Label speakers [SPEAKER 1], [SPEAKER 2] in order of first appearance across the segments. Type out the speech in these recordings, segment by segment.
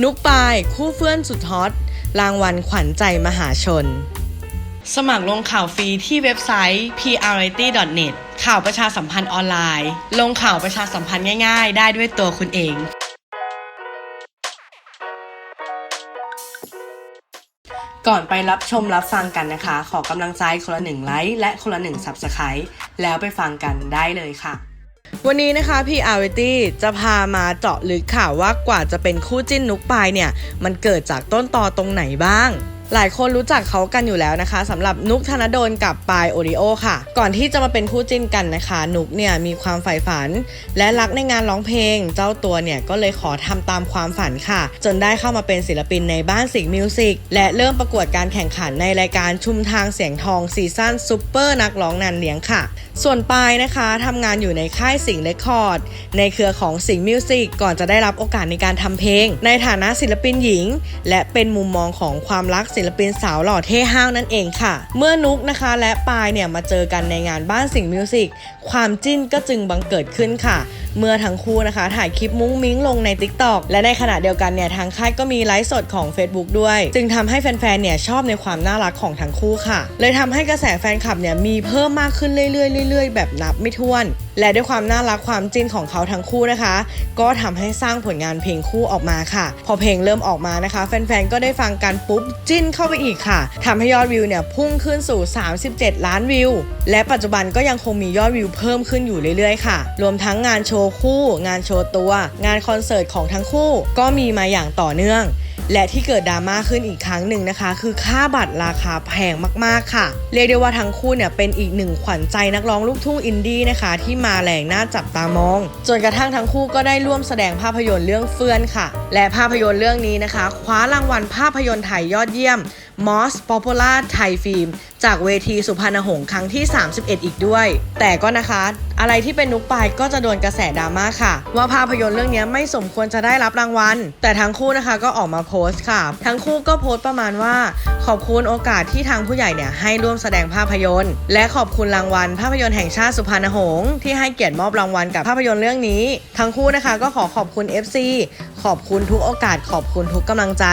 [SPEAKER 1] นุกปายคู่เฟื่อนสุดฮอต รางวัลขวัญใจมหาชน สมัครลงข่าวฟรีที่เว็บไซต์ prrity.net ข่าวประชาสัมพันธ์ออนไลน์ ลงข่าวประชาสัมพันธ์ง่ายๆ ได้ด้วยตัวคุณเองก่อนไปรับชมรับฟังกันนะคะ ขอกำลังใจคนละหนึ่งไลค์และคนละหนึ่ง Subscribe แล้วไปฟังกันได้เลยค่ะ วันนี้นะคะพี่อาวิตี้จะพามาเจาะลึกข่าวว่ากว่าจะเป็นคู่จิ้นนุกปายเนี่ย มันเกิดจากต้นตอตรงไหนบ้าง หลายคนรู้จักเขากันอยู่แล้วนะคะสำหรับนุกธนดลกับปายโอริโอค่ะ ก่อนที่จะมาเป็นคู่จิ้นกันนะคะ นุกเนี่ยมีความใฝ่ฝัน และรักในงานร้องเพลง เจ้าตัวเนี่ยก็เลยขอทำตามความฝันค่ะ จนได้เข้ามาเป็นศิลปินในบ้านสิงมิวสิกและเริ่มประกวดการแข่งขันในรายการชุมทางเสียงทองซีซั่นซูเปอร์นักร้องนานเลี้ยงค่ะ ส่วนปายนะคะทำงานอยู่ในค่ายสิงเรคคอร์ดในเครือของสิงมิวสิกก่อนจะได้รับโอกาสในการทำเพลง ในฐานะศิลปินหญิง และเป็นมุมมองของความรักศิลปินสาวหล่อเท่ห้าวนั่นเองค่ะ เมื่อนุกนะคะและปายเนี่ยมาเจอกันในงานบ้านสิงห์มิวสิกความจิ้นก็จึงบังเกิดขึ้นค่ะ เมื่อทั้งคู่นะคะ ถ่ายคลิปมุ้งมิ้งลงใน t ิ k t o k และในขณะเดียวกันเนี่ยทางค่ายก็มีไลฟ์สดของ Facebook ด้วย จึงทำให้แฟนๆเนี่ยชอบในความน่ารักของทั้งคู่ค่ะ เลยทำให้กระแสแฟนคลับเนี่ยมีเพิ่มมากขึ้นเรื่อยๆเรื่อยๆแบบนับไม่ถ้วน และด้วยความน่ารักความจิ้นของเขาทั้งคู่นะคะ ก็ทำให้สร้างผลงานเพลงคู่ออกมาค่ะ พอเพลงเริ่มออกมานะคะ แฟนๆ ก็ได้ฟังกันปุ๊บจิ้นเข้าไปอีกค่ะทำให้ยอดวิวเนี่ยพุ่งขึ้นสู่ 37 ล้านวิว และปัจจุบันก็ยังคงมียอดวิวเพิ่มขึ้นอยู่เรื่อยๆค่ะ รวมทั้งงานโชว์คู่ งานโชว์ตัว งานคอนเสิร์ตของทั้งคู่ ก็มีมาอย่างต่อเนื่อง และที่เกิดดราม่าขึ้นอีกครั้งหนึ่งนะคะ คือค่าบัตรราคาแพงมากๆค่ะ เรียกได้ว่าทั้งคู่เนี่ยเป็นอีกหนึ่งขวัญใจนักร้องลูกทุ่งอินดี้นะคะ ที่มาแรงน่าจับตามอง จนกระทั่งทั้งคู่ก็ได้ร่วมแสดงภาพยนตร์เรื่องเฟื่อนค่ะ และภาพยนตร์เรื่องนี้นะคะ คว้ารางวัลภาพยนตร์ไทยยอดเยี่ยม Most Popular Thai Film จากเวทีสุพรรณหงษ์ครั้งที่ 31 อีกด้วย แต่ก็นะคะ อะไรที่เป็นนุกปายก็จะโดนกระแสดราม่าค่ะ ว่าภาพยนตร์เรื่องนี้ไม่สมควรจะได้รับรางวัล แต่ทั้งคู่นะคะก็ออกมาโพสต์ค่ะ ทั้งคู่ก็โพสต์ประมาณว่า ขอบคุณโอกาสที่ทางผู้ใหญ่เนี่ยให้ร่วมแสดงภาพยนตร์ และขอบคุณรางวัล ภาพยนตร์แห่งชาติสุพรรณหงษ์ที่ให้เกียรติมอบรางวัลกับภาพยนตร์เรื่องนี้ ทั้งคู่นะคะก็ขอขอบคุณ FC ขอบคุณทุกโอกาสขอบคุณทุกกำลังใจ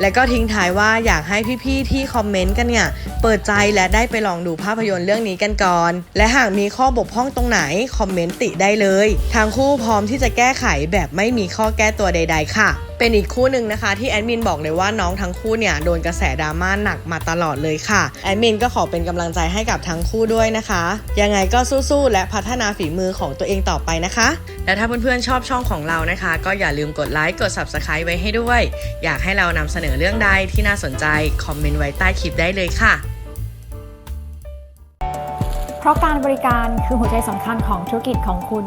[SPEAKER 1] และก็ทิ้งท้ายว่าอยากให้พี่ๆที่คอมเมนต์กันเนี่ย เปิดใจและได้ไปลองดูภาพยนตร์เรื่องนี้กันก่อน และหากมีข้อบกพร่องตรงไหน คอมเมนต์ติได้เลย ทางคู่พร้อมที่จะแก้ไขแบบไม่มีข้อแก้ตัวใด ๆ ค่ะ เป็นอีกคู่หนึ่งนะคะที่แอดมินบอกเลยว่าน้องทั้งคู่เนี่ยโดนกระแสดราม่าหนักมาตลอดเลยค่ะแอดมินก็ขอเป็นกำลังใจให้กับทั้งคู่ด้วยนะคะ ยังไงก็สู้ๆและพัฒนาฝีมือของตัวเองต่อไปนะคะ และถ้าเพื่อนๆชอบช่องของเรานะคะ ก็อย่าลืมกดไลค์กด Subscribe ไว้ให้ด้วย อยากให้เรานำเสนอเรื่องใดที่น่าสนใจคอมเมนต์ไว้ใต้คลิปได้เลยค่ะ
[SPEAKER 2] เพราะการบริการคือหัวใจสำคัญของธุรกิจของคุณ